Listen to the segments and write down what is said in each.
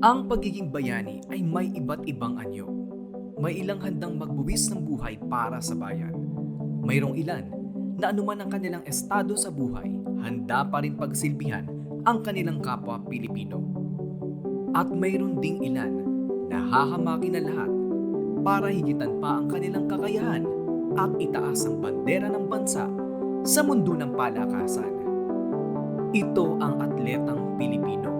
Ang pagiging bayani ay may iba't ibang anyo. May ilang handang magbuwis ng buhay para sa bayan. Mayroong ilan na anuman ang kanilang estado sa buhay, handa pa rin pagsilbihan ang kanilang kapwa Pilipino. At mayroon ding ilan na hahamakin na lahat para higitan pa ang kanilang kakayahan at itaas ang bandera ng bansa sa mundo ng palakasan. Ito ang atletang Pilipino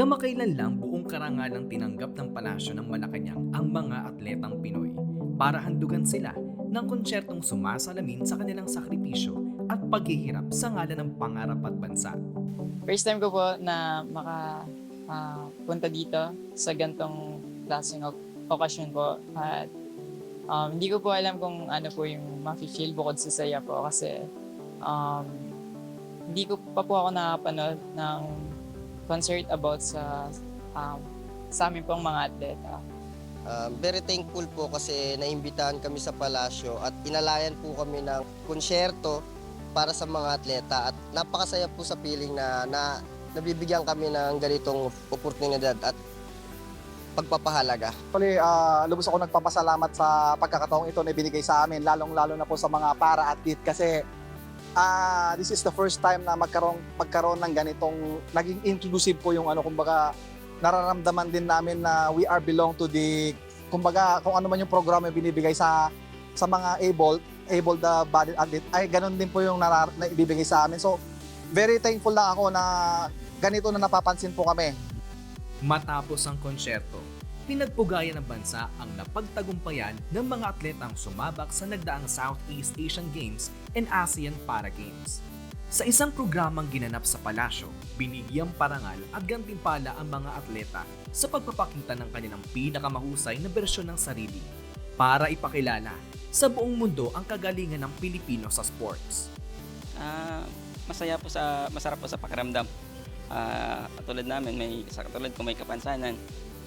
Kamakailan lang buong karangalang tinanggap ng palasyo ng Malacanang ang mga atletang Pinoy para handugan sila ng konsyertong sumasalamin sa kanilang sakripisyo at paghihirap sa ngalan ng pangarap at bansa. First time ko po na maka ah, punta dito sa gantong klaseng ok- okasyon po. At um, hindi ko po alam kung ano po yung mafe-feel bukod sa saya po kasi um, hindi ko pa po ako nakapanood ng concert about sa um, sa amin pong mga atleta. Um, very thankful po kasi naimbitahan kami sa palasyo at inalayan po kami ng konsyerto para sa mga atleta at napakasaya po sa feeling na, na nabibigyan kami ng ganitong oportunidad at pagpapahalaga. Actually, ah, lubos ako nagpapasalamat sa pagkakataong ito na binigay sa amin, lalong-lalo na po sa mga para-athlete kasi ah, this is the first time na magkaroon, magkaroon ng ganitong, naging inclusive po yung ano, kumbaga, nararamdaman din namin na we are belong to the, kumbaga, kung ano man yung programa yung binibigay sa sa mga able, able the body athlete, ay ganun din po yung narar, na ibibigay sa amin. So, very thankful lang ako na ganito na napapansin po kami. Matapos ang konsyerto, pinagpugayan ng bansa ang napagtagumpayan ng mga atletang sumabak sa nagdaang Southeast Asian Games and ASEAN Para Games. Sa isang programang ginanap sa palasyo, binigyang parangal at gantimpala ang mga atleta sa pagpapakita ng kanilang pinakamahusay na bersyon ng sarili para ipakilala sa buong mundo ang kagalingan ng Pilipino sa sports. Ah, masaya po sa masarap po sa pakiramdam. Ah, katulad namin may sa katulad ko may kapansanan.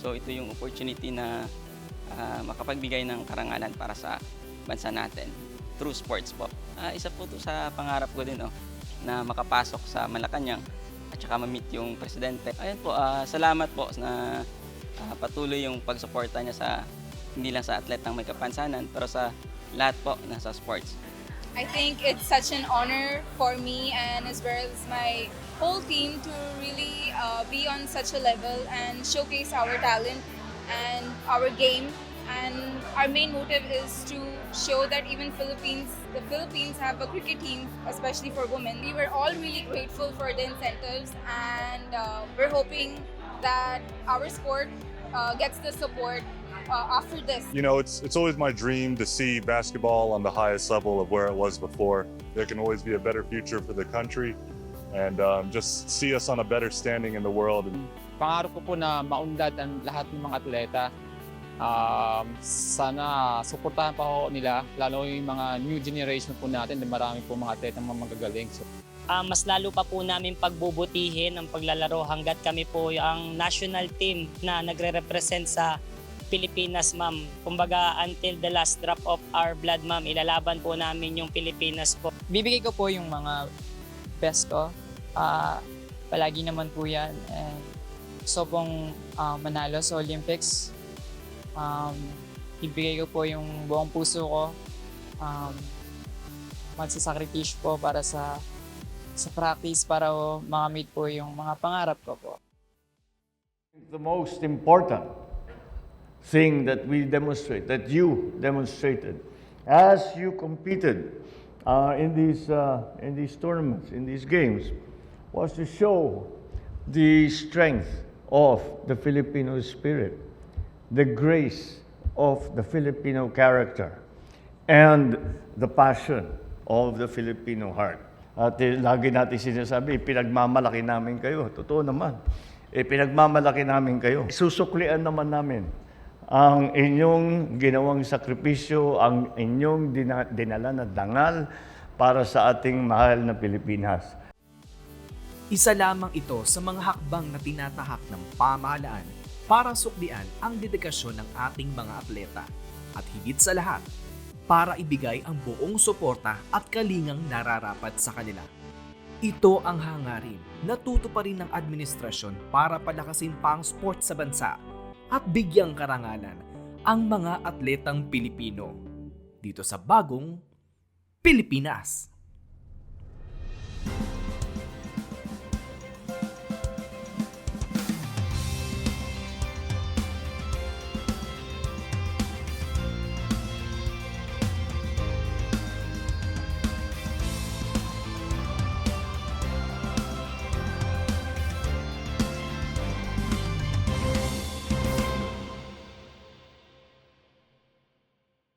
So ito yung opportunity na ah, makapagbigay ng karangalan para sa bansa natin through sports po. Ah, isa po to sa pangarap ko din oh, na makapasok sa Malacanang at saka ma-meet yung presidente. Ayun po, ah, salamat po na ah, patuloy yung pagsuporta niya sa hindi lang sa atletang may kapansanan pero sa lahat po na sa sports. I think it's such an honor for me and as well as my whole team to really uh, be on such a level and showcase our talent and our game. And our main motive is to show that even Philippines, the Philippines have a cricket team, especially for women. We were all really grateful for the incentives, and uh, we're hoping that our sport uh, gets the support uh, after this. You know, it's it's always my dream to see basketball on the highest level of where it was before. There can always be a better future for the country, and um, just see us on a better standing in the world. pangarap ko po na maunlad ang lahat ng mga atleta. Um, sana suportahan pa ho nila, lalo yung mga new generation po natin, na marami po mga atleta mga magagaling. So, Ah, mas lalo pa po namin pagbubutihin ang paglalaro hanggat kami po ang national team na nagre-represent sa Pilipinas, ma'am. Kumbaga, until the last drop of our blood, ma'am, ilalaban po namin yung Pilipinas po. Bibigay ko po yung mga best ko. Ah, palagi naman po yan. And gusto pong ah, manalo sa Olympics. Um, ibigay ko po yung buong puso ko. Um, magsasakripisyo po para sa sa practice para po makamit po yung mga pangarap ko po. The most important thing that we demonstrate, that you demonstrated as you competed uh, in, these, uh, in these tournaments, in these games, was to show the strength of the Filipino spirit, the grace of the Filipino character, and the passion of the Filipino heart. At eh, lagi natin sinasabi, pinagmamalaki namin kayo. Totoo naman. eh, pinagmamalaki namin kayo. Susuklian naman namin ang inyong ginawang sakripisyo, ang inyong dina- dinala na dangal para sa ating mahal na Pilipinas. Isa lamang ito sa mga hakbang na tinatahak ng pamahalaan para suklian ang dedikasyon ng ating mga atleta at higit sa lahat, para ibigay ang buong suporta at kalingang nararapat sa kanila. Ito ang hangarin na tutuparin ng administrasyon para palakasin pa ang sport sa bansa at bigyang karangalan ang mga atletang Pilipino dito sa bagong Pilipinas.